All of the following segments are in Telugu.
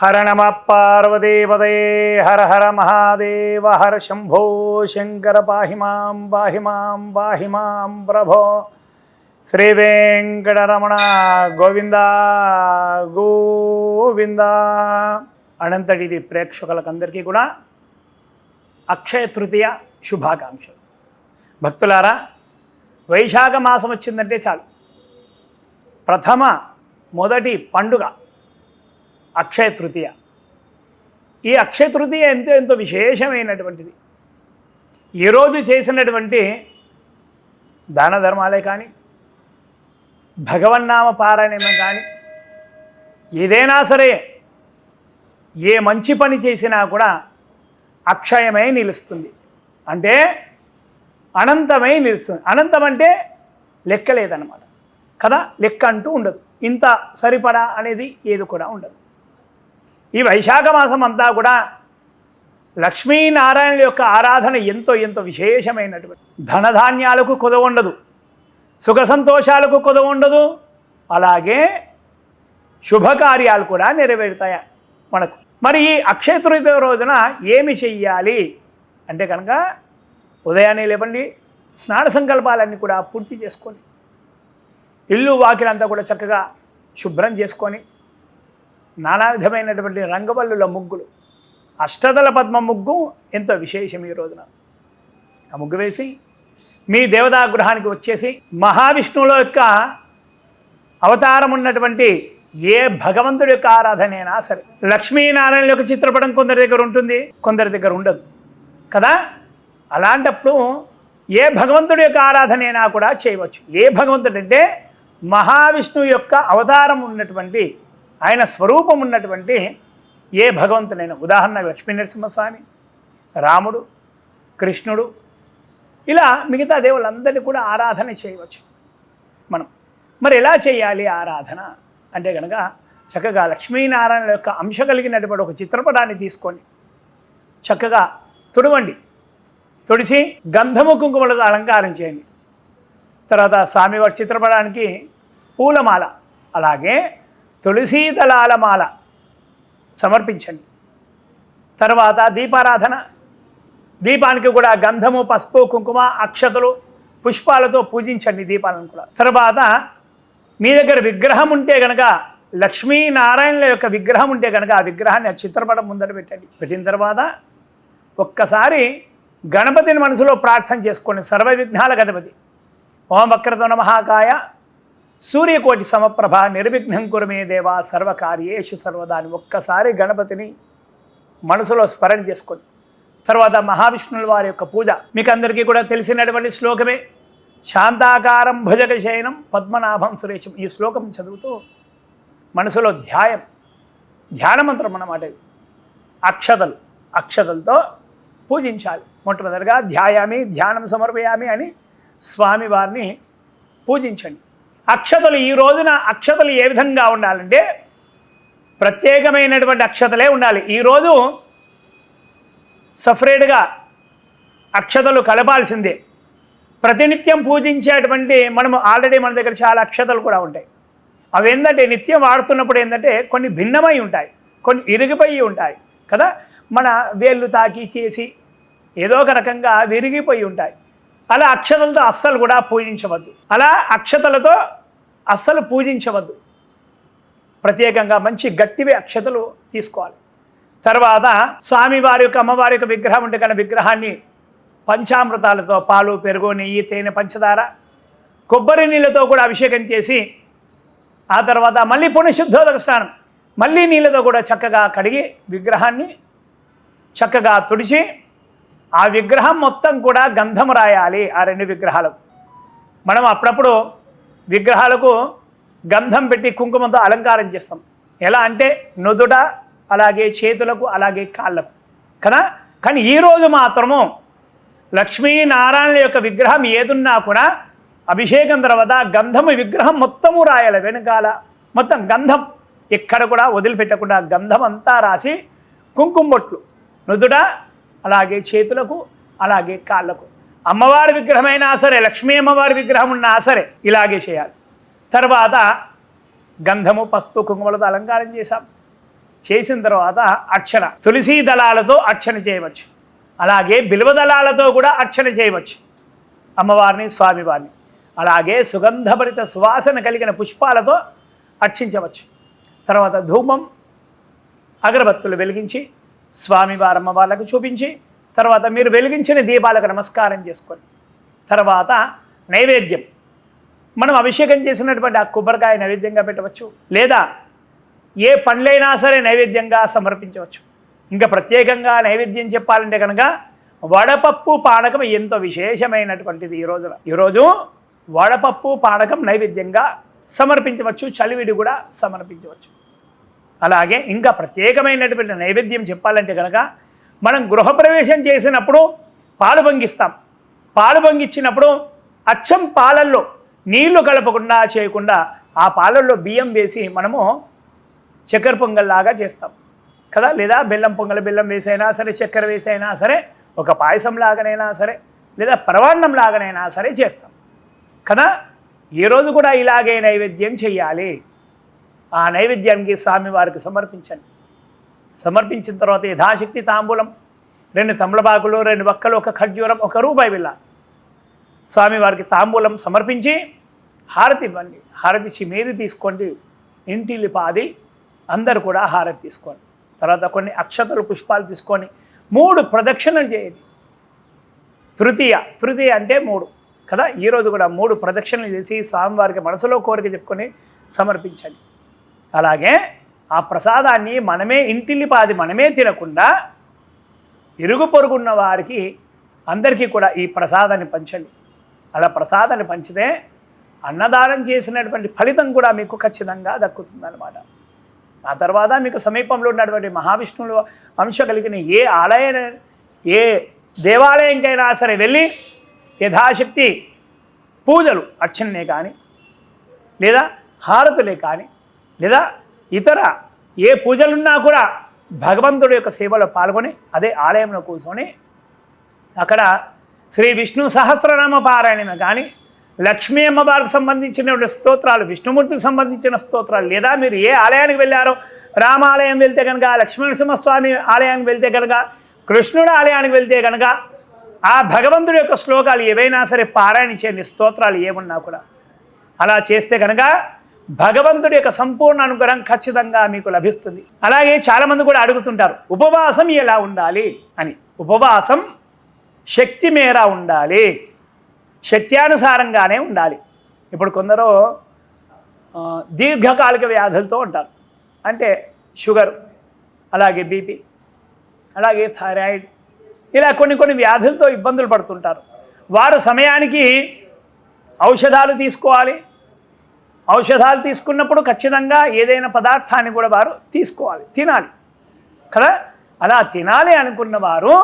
హర నమ పార్వదేవదే హర హర మహాదేవ హర శంభో శంకర పాహి మాం పాహి మాం పాహి మాం ప్రభో శ్రీ వెంకటరమణ గోవింద గోవింద అనంతటి ప్రేక్షకులకందరికీ కూడా అక్షయ తృతీయ శుభాకాంక్షలు. భక్తులారా వైశాఖ మాసం వచ్చిందంటే చాలు. ప్రథమ మొదటి పండుగ. అక్షయ తృతీయ. ఈ అక్షయ తృతీయ ఎంతో ఎంతో విశేషమైనటువంటిది. ఈరోజు చేసినటువంటి దాన ధర్మాలే కానీ భగవన్నామ పారాయణమే కానీ ఏదైనా సరే ఏ మంచి పని చేసినా కూడా అక్షయమై నిలుస్తుంది. అంటే అనంతమై నిలుస్తుంది. అనంతం అంటే లెక్క లేదన్నమాట. కదా? లెక్క అంటూ ఉండదు. ఇంత సరిపడా అనేది ఏది కూడా ఉండదు. ఈ వైశాఖ మాసం అంతా కూడా లక్ష్మీనారాయణ యొక్క ఆరాధన ఎంతో ఎంతో విశేషమైనటువంటి ధనధాన్యాలకు కొదవ ఉండదు. సుఖ సంతోషాలకు కొదవ ఉండదు. అలాగే శుభకార్యాలు కూడా నెరవేరుతాయి మనకు. మరి ఈ అక్షయతృత రోజున ఏమి చెయ్యాలి? అంటే కనుక ఉదయాన్నే లేవండి స్నాన సంకల్పాలన్నీ కూడా పూర్తి చేసుకొని ఇల్లు వాకిలంతా కూడా చక్కగా శుభ్రం చేసుకొని నానా విధమైనటువంటి రంగవల్లుల ముగ్గులు. అష్టదల పద్మ ముగ్గు ఎంతో విశేషం ఈ రోజున. ఆ ముగ్గు వేసి మీ దేవతా గృహానికి వచ్చేసి మహావిష్ణువుల యొక్క అవతారం ఉన్నటువంటి ఏ భగవంతుడి యొక్క ఆరాధనైనా సరే. లక్ష్మీనారాయణ యొక్క చిత్రపటం కొందరి దగ్గర ఉంటుంది కొందరి దగ్గర ఉండదు. కదా? అలాంటప్పుడు ఏ భగవంతుడి యొక్క ఆరాధనైనా కూడా చేయవచ్చు. ఏ భగవంతుడు అంటే మహావిష్ణువు యొక్క అవతారం ఉన్నటువంటి ఆయన స్వరూపం ఉన్నటువంటి ఏ భగవంతుడైనా ఉదాహరణ లక్ష్మీ నరసింహస్వామి రాముడు కృష్ణుడు ఇలా మిగతా దేవుళ్ళందరినీ కూడా ఆరాధన చేయవచ్చు మనం. మరి ఎలా చేయాలి ఆరాధన? అంటే కనుక చక్కగా లక్ష్మీనారాయణ యొక్క అంశ కలిగినటువంటి ఒక చిత్రపటాన్ని తీసుకొని చక్కగా తుడవండి. తుడిసి గంధము కుంకుమలతో అలంకారం చేయండి. తర్వాత స్వామివారి చిత్రపటానికి పూలమాల అలాగే తులసీదళాల మాల సమర్పించండి. తర్వాత దీపారాధన. దీపానికి కూడా గంధము పసుపు కుంకుమ అక్షతలు పుష్పాలతో పూజించండి దీపాలను కూడా. తర్వాత మీ దగ్గర విగ్రహం ఉంటే కనుక లక్ష్మీనారాయణుల యొక్క విగ్రహం ఉంటే కనుక ఆ విగ్రహాన్ని ఆ చిత్రపటం ముందర పెట్టండి. పెట్టిన తర్వాత ఒక్కసారి గణపతిని మనసులో ప్రార్థన చేసుకోండి. సర్వ విఘ్నాల గణపతి. ఓం వక్రతో నమహాకాయ సూర్యకోటి సమప్రభ నిర్విఘ్నం కురమే దేవా సర్వకార్యేషు సర్వదాని ఒక్కసారి గణపతిని మనసులో స్మరణ చేసుకోండి తర్వాత మహావిష్ణువుల వారి యొక్క పూజ మీకు అందరికీ కూడా తెలిసినటువంటి శ్లోకమే. శాంతాకారం భుజగ శయనం పద్మనాభం సురేషం ఈ శ్లోకం చదువుతూ మనసులో ధ్యాయం. ధ్యానమంత్రం అన్నమాట ఇది. అక్షతలు అక్షతలతో పూజించాలి. మొట్టమొదటిగా ధ్యాయామి ధ్యానం సమర్పయామి అని స్వామివారిని పూజించండి. అక్షతలు ఈ రోజున అక్షతలు ఏ విధంగా ఉండాలంటే ప్రత్యేకమైనటువంటి అక్షతలే ఉండాలి. ఈరోజు సపరేట్గా అక్షతలు కలపాల్సిందే. ప్రతినిత్యం పూజించేటువంటి మనము ఆల్రెడీ మన దగ్గర చాలా అక్షతలు కూడా ఉంటాయి. అవి ఏంటంటే నిత్యం వాడుతున్నప్పుడు ఏంటంటే కొన్ని భిన్నమై ఉంటాయి కొన్ని ఇరిగిపోయి ఉంటాయి కదా? మన వేళ్ళు తాకి చేసి ఏదో ఒక రకంగా విరిగిపోయి ఉంటాయి. అలా అక్షతలతో అస్సలు కూడా పూజించవద్దు. అలా అక్షతలతో అస్సలు పూజించవద్దు. ప్రత్యేకంగా మంచి గట్టివి అక్షతలు తీసుకోవాలి. తర్వాత స్వామివారి యొక్క అమ్మవారి యొక్క విగ్రహం ఉంటే కానీ విగ్రహాన్ని పంచామృతాలతో పాలు పెరుగు నెయ్యి తేనె పంచదార కొబ్బరి నీళ్ళతో కూడా అభిషేకం చేసి ఆ తర్వాత మళ్ళీ పునఃశుద్ధోదక స్నానం మళ్ళీ నీళ్ళతో కూడా చక్కగా కడిగి విగ్రహాన్ని చక్కగా తుడిచి ఆ విగ్రహం మొత్తం కూడా గంధం రాయాలి ఆ రెండు విగ్రహాలకు మనం అప్పుడప్పుడు విగ్రహాలకు గంధం పెట్టి కుంకుమతో అలంకారం చేస్తాం. ఎలా అంటే నుదుట అలాగే చేతులకు అలాగే కాళ్ళకు. కదా? కానీ ఈరోజు మాత్రము లక్ష్మీనారాయణ యొక్క విగ్రహం ఏదున్నా కూడా అభిషేకం తర్వాత గంధము విగ్రహం మొత్తము రాయాలి. వెనకాల మొత్తం గంధం. ఎక్కడ కూడా వదిలిపెట్టకుండా గంధం అంతా రాసి కుంకుమ బొట్లు. నుదుట అలాగే చేతులకు అలాగే కాళ్ళకు. అమ్మవారి విగ్రహమైనా సరే లక్ష్మీ అమ్మవారి విగ్రహం ఉన్నా సరే ఇలాగే చేయాలి. తర్వాత గంధము పసుపు కుంకుమలతో అలంకారం చేశాం. చేసిన తర్వాత అర్చన తులసీ దళాలతో అర్చన చేయవచ్చు. అలాగే బిల్వ దళాలతో కూడా అర్చన చేయవచ్చు. అమ్మవారిని స్వామివారిని. అలాగే సుగంధభరిత సువాసన కలిగిన పుష్పాలతో అర్చించవచ్చు. తర్వాత ధూపం అగరబత్తులు వెలిగించి స్వామివారి అమ్మవార్లకు చూపించి తర్వాత మీరు వెలిగించిన దీపాలకు నమస్కారం చేసుకొని తర్వాత నైవేద్యం. మనం అభిషేకం చేసినటువంటి ఆ కొబ్బరికాయ నైవేద్యంగా పెట్టవచ్చు లేదా ఏ పండ్లైనా సరే నైవేద్యంగా సమర్పించవచ్చు. ఇంకా ప్రత్యేకంగా నైవేద్యం చెప్పాలంటే కనుక వడపప్పు పానకం ఎంతో విశేషమైనటువంటిది ఈ రోజున. ఈరోజు వడపప్పు పానకం నైవేద్యంగా సమర్పించవచ్చు చలివిడి కూడా సమర్పించవచ్చు. అలాగే ఇంకా ప్రత్యేకమైనటువంటి నైవేద్యం చెప్పాలంటే కనుక మనం గృహప్రవేశం చేసినప్పుడు పాలు పొంగిస్తాం పాలు పొంగిచ్చినప్పుడు అచ్చం పాలల్లో నీళ్ళు కలపకుండా చేయకుండా ఆ పాలల్లో బియ్యం వేసి మనము చక్కెర పొంగల్లాగా చేస్తాం. కదా? లేదా బెల్లం పొంగల్ బెల్లం వేసైనా సరే చక్కెర వేసైనా సరే ఒక పాయసం లాగానైనా సరే లేదా ప్రవాణం లాగానైనా సరే చేస్తాం. కదా? ఈరోజు కూడా ఇలాగే నైవేద్యం చెయ్యాలి. ఆ నైవేద్యానికి స్వామివారికి సమర్పించండి. సమర్పించిన తర్వాత యథాశక్తి తాంబూలం. రెండు తమలపాకులు రెండు వక్కలు ఒక ఖర్జూరం ఒక రూపాయి విల్ల స్వామివారికి తాంబూలం సమర్పించి హారతి ఇవ్వండి. హారతి ఇచ్చి మీరు తీసుకోండి. ఇంటిల్లి పాది అందరు కూడా హారతి తీసుకోండి. తర్వాత కొన్ని అక్షతలు పుష్పాలు తీసుకొని మూడు ప్రదక్షిణలు చేయండి. తృతీయ తృతీయ అంటే మూడు కదా? ఈరోజు కూడా మూడు ప్రదక్షిణలు చేసి స్వామివారికి మనసులో కోరిక చెప్పుకొని సమర్పించండి. అలాగే ఆ ప్రసాదాన్ని మనమే ఇంటిల్లిపాది మనమే తినకుండా ఇరుగు పొరుగున్న వారికి అందరికీ కూడా ఈ ప్రసాదాన్ని పంచండి. అలా ప్రసాదాన్ని పంచితే అన్నదానం చేసినటువంటి ఫలితం కూడా మీకు ఖచ్చితంగా దక్కుతుందన్నమాట. ఆ తర్వాత మీకు సమీపంలో ఉన్నటువంటి మహావిష్ణువులు అంశ కలిగిన ఏ ఆలయ ఏ దేవాలయంకైనా సరే వెళ్ళి యథాశక్తి పూజలు అర్చననే కానీ లేదా హారతులే కానీ లేదా ఇతర ఏ పూజలున్నా కూడా భగవంతుడి యొక్క సేవలో పాల్గొని అదే ఆలయంలో కూర్చొని అక్కడ శ్రీ విష్ణు సహస్రనామ పారాయణ కానీ లక్ష్మీ అమ్మవారికి సంబంధించిన స్తోత్రాలు విష్ణుమూర్తికి సంబంధించిన స్తోత్రాలు లేదా మీరు ఏ ఆలయానికి వెళ్ళారో రామాలయం వెళ్తే కనుక లక్ష్మీనరసింహస్వామి ఆలయానికి వెళ్తే కనుక కృష్ణుడు ఆలయానికి వెళ్తే కనుక ఆ భగవంతుడి యొక్క శ్లోకాలు ఏవైనా సరే పారాయణ చేయండి స్తోత్రాలు ఏమున్నా కూడా అలా చేస్తే కనుక భగవంతుడి యొక్క సంపూర్ణ అనుగ్రహం ఖచ్చితంగా మీకు లభిస్తుంది. అలాగే చాలామంది కూడా అడుగుతుంటారు ఉపవాసం ఎలా ఉండాలి? అని. ఉపవాసం శక్తి మేర ఉండాలి. శక్త్యానుసారంగానే ఉండాలి. ఇప్పుడు కొందరు దీర్ఘకాలిక వ్యాధులతో ఉంటారు. అంటే షుగర్ అలాగే బీపీ అలాగే థైరాయిడ్ ఇలా కొన్ని కొన్ని వ్యాధులతో ఇబ్బందులు పడుతుంటారు. వారు సమయానికి ఔషధాలు తీసుకోవాలి ఔషధాలు తీసుకున్నప్పుడు ఖచ్చితంగా ఏదైనా పదార్థాన్ని కూడా వారు తీసుకోవాలి తినాలి. కదా? అలా తినాలి అనుకున్న వారు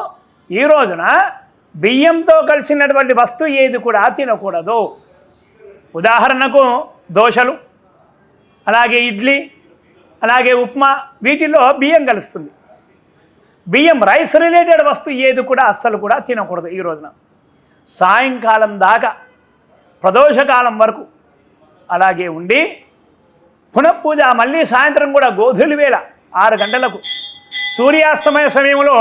ఈ రోజున బియ్యంతో కలిసినటువంటి వస్తువు ఏది కూడా తినకూడదు. ఉదాహరణకు దోశలు అలాగే ఇడ్లీ అలాగే ఉప్మా వీటిలో బియ్యం కలుస్తుంది. బియ్యం రైస్ రిలేటెడ్ వస్తువు ఏది కూడా అస్సలు కూడా తినకూడదు ఈ రోజున. సాయంకాలం దాకా ప్రదోషకాలం వరకు అలాగే ఉండి పునఃపూజ మళ్ళీ సాయంత్రం కూడా గోధులు వేళ ఆరు గంటలకు. సూర్యాస్తమయ సమయంలో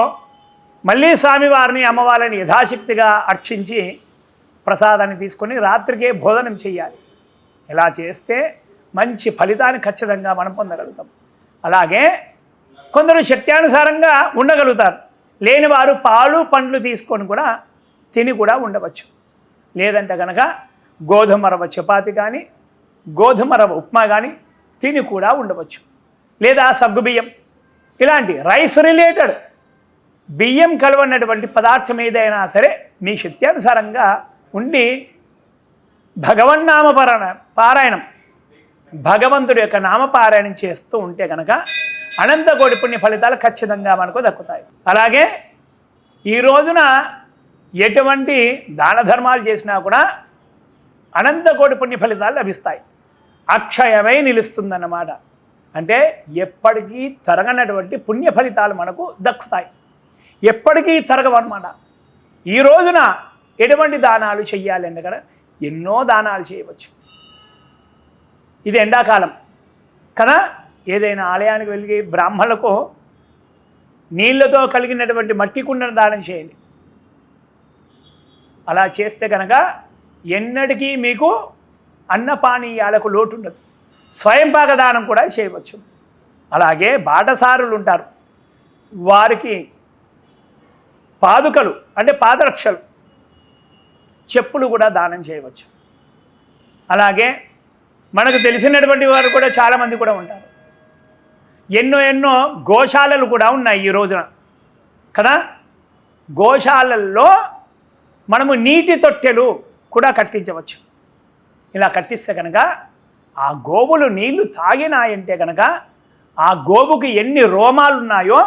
మళ్ళీ స్వామివారిని అమ్మవారిని యథాశక్తిగా అర్చించి ప్రసాదాన్ని తీసుకొని రాత్రికే భోజనం చేయాలి ఇలా చేస్తే మంచి ఫలితాన్ని ఖచ్చితంగా మనం పొందగలుగుతాం. అలాగే కొందరు శక్త్యానుసారంగా ఉండగలుగుతారు. లేని వారు పాలు పండ్లు తీసుకొని కూడా తిని కూడా ఉండవచ్చు. లేదంటే కనుక గోధుమ రవ్వ చపాతి కానీ గోధుమ రవ్వ ఉప్మా కానీ తిని కూడా ఉండవచ్చు. లేదా సగ్గుబియ్యం ఇలాంటి రైస్ రిలేటెడ్ బియ్యం కలవనటువంటి పదార్థం ఏదైనా సరే మీ శక్త్యానుసారంగా ఉండి భగవన్నామ పారాయణ పారాయణం. భగవంతుడి యొక్క నామపారాయణం చేస్తూ ఉంటే కనుక అనంత కోటి పుణ్య ఫలితాలు ఖచ్చితంగా మనకు దక్కుతాయి. అలాగే ఈ రోజున ఎటువంటి దాన ధర్మాలు చేసినా కూడా అనంత కోటి పుణ్య ఫలితాలు లభిస్తాయి. అక్షయమై నిలుస్తుందన్నమాట. అంటే ఎప్పటికీ తరగనటువంటి పుణ్య ఫలితాలు మనకు దక్కుతాయి. ఎప్పటికీ తరగవన్నమాట. ఈ రోజున ఎటువంటి దానాలు చెయ్యాలి అంటే కదా ఎన్నో దానాలు చేయవచ్చు. ఇది ఎండాకాలం. కదా ఏదైనా ఆలయానికి వెళ్ళి బ్రాహ్మణులకు నీళ్ళతో కలిగినటువంటి మట్టి కుండను దానం చేయండి. అలా చేస్తే కనుక ఎన్నటికీ మీకు అన్నపానీయాలకు లోటు ఉండదు స్వయంపాక దానం కూడా చేయవచ్చు. అలాగే బాటసారులు ఉంటారు. వారికి పాదుకలు అంటే పాదరక్షలు చెప్పులు కూడా దానం చేయవచ్చు. అలాగే మనకు తెలిసినటువంటి వారు కూడా చాలామంది కూడా ఉంటారు. ఎన్నో ఎన్నో గోశాలలు కూడా ఉన్నాయి ఈ రోజున. కదా? గోశాలల్లో మనము నీటి తొట్టెలు కూడా కట్టించవచ్చు. ఇలా కట్టిస్తే కనుక ఆ గోవులు నీళ్ళు తాగినాయంటే కనుక ఆ గోవుకి ఎన్ని రోమాలు ఉన్నాయో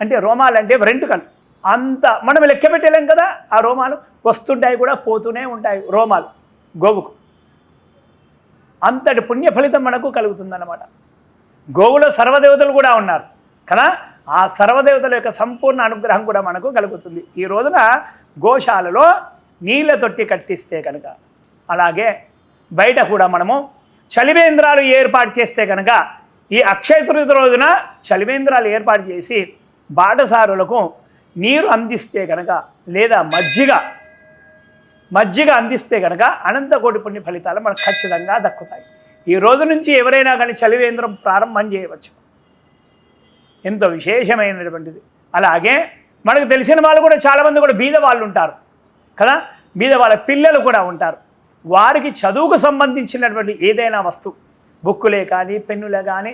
అంటే రోమాలు అంటే వెంట్రుకలు అంత మనం లెక్క పెట్టలేం కదా ఆ రోమాలు వస్తుంటాయి కూడా పోతూనే ఉంటాయి రోమాలు గోవుకు. అంతటి పుణ్య ఫలితం మనకు కలుగుతుందన్నమాట. గోవులో సర్వదేవతలు కూడా ఉన్నారు కదా ఆ సర్వదేవతల యొక్క సంపూర్ణ అనుగ్రహం కూడా మనకు కలుగుతుంది. ఈ రోజున గోశాలలో నీళ్ళ తొట్టి కట్టిస్తే కనుక అలాగే బయట కూడా మనము చలివేంద్రాలు ఏర్పాటు చేస్తే కనుక ఈ అక్షయ తృతీయ రోజున చలివేంద్రాలు ఏర్పాటు చేసి బాటసారులకు నీరు అందిస్తే కనుక లేదా మజ్జిగ మజ్జిగ అందిస్తే కనుక అనంతకోటి పుణ్య ఫలితాలు మనకు ఖచ్చితంగా దక్కుతాయి. ఈ రోజు నుంచి ఎవరైనా కానీ చలివేంద్రం ప్రారంభం చేయవచ్చు. ఎంతో విశేషమైనటువంటిది. అలాగే మనకు తెలిసిన వాళ్ళు కూడా చాలామంది కూడా బీద వాళ్ళు ఉంటారు కదా? బీద వాళ్ళ పిల్లలు కూడా ఉంటారు. వారికి చదువుకు సంబంధించినటువంటి ఏదైనా వస్తువు బుక్కులే కానీ పెన్నులే కానీ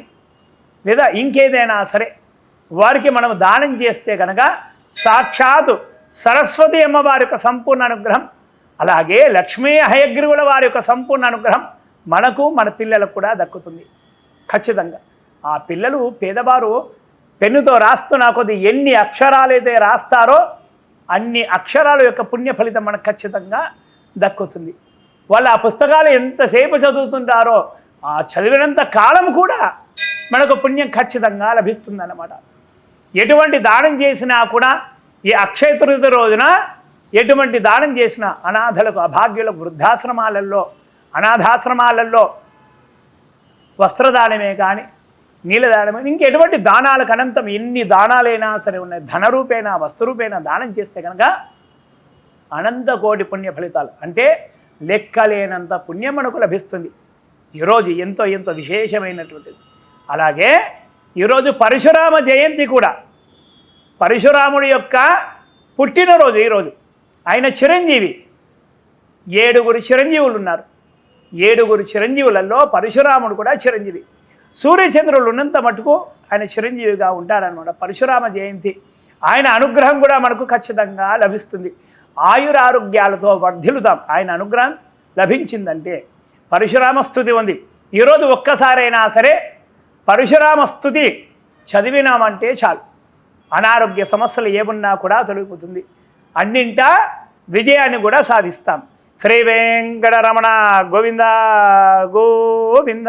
లేదా ఇంకేదైనా సరే వారికి మనం దానం చేస్తే కనుక సాక్షాత్ సరస్వతి అమ్మవారి యొక్క సంపూర్ణ అనుగ్రహం అలాగే లక్ష్మీ హయగ్రీవుల వారి యొక్క సంపూర్ణ అనుగ్రహం మనకు మన పిల్లలకు కూడా దక్కుతుంది. ఖచ్చితంగా. ఆ పిల్లలు పేదవారు పెన్నుతో రాస్తున్న కొద్ది ఎన్ని అక్షరాలైతే రాస్తారో అన్ని అక్షరాల యొక్క పుణ్య ఫలితం మనకు ఖచ్చితంగా దక్కుతుంది. వాళ్ళు ఆ పుస్తకాలు ఎంతసేపు చదువుతుంటారో ఆ చదివినంత కాలం కూడా మనకు పుణ్యం ఖచ్చితంగా లభిస్తుందన్నమాట. ఎటువంటి దానం చేసినా కూడా ఈ అక్షయ తృతీయ రోజున ఎటువంటి దానం చేసినా అనాథలకు అభాగ్యులకు వృద్ధాశ్రమాలలో అనాథాశ్రమాలలో వస్త్రదానమే కానీ నీళ్ళదానమే ఇంకెటువంటి దానాలకు అనంతం ఎన్ని దానాలైనా సరే ఉన్నాయి. ధనరూపేణ వస్తురూపేణ దానం చేస్తే కనుక అనంత కోటి పుణ్య ఫలితాలు. అంటే లెక్కలేనంత పుణ్యం మనకు లభిస్తుంది. ఈరోజు ఎంతో ఎంతో విశేషమైనటువంటిది. అలాగే ఈరోజు పరశురామ జయంతి కూడా. పరశురాముడి యొక్క పుట్టినరోజు ఈరోజు. ఆయన చిరంజీవి. ఏడుగురు చిరంజీవులు ఉన్నారు ఏడుగురు చిరంజీవులలో పరశురాముడు కూడా చిరంజీవి. సూర్యచంద్రులు ఉన్నంత మటుకు ఆయన చిరంజీవిగా ఉంటారనమాట పరశురామ జయంతి. ఆయన అనుగ్రహం కూడా మనకు ఖచ్చితంగా లభిస్తుంది. ఆయురారోగ్యాలతో వర్ధిల్లుతాం ఆయన అనుగ్రహం లభించిందంటే పరశురామస్థుతి ఉంది. ఈరోజు ఒక్కసారైనా సరే పరశురామస్థుతి చదివినామంటే చాలు. అనారోగ్య సమస్యలు ఏమున్నా కూడా తొలగిపోతుంది. అన్నింటా విజయాన్ని కూడా సాధిస్తాం. శ్రీ వెంకటరమణ గోవింద గోవింద.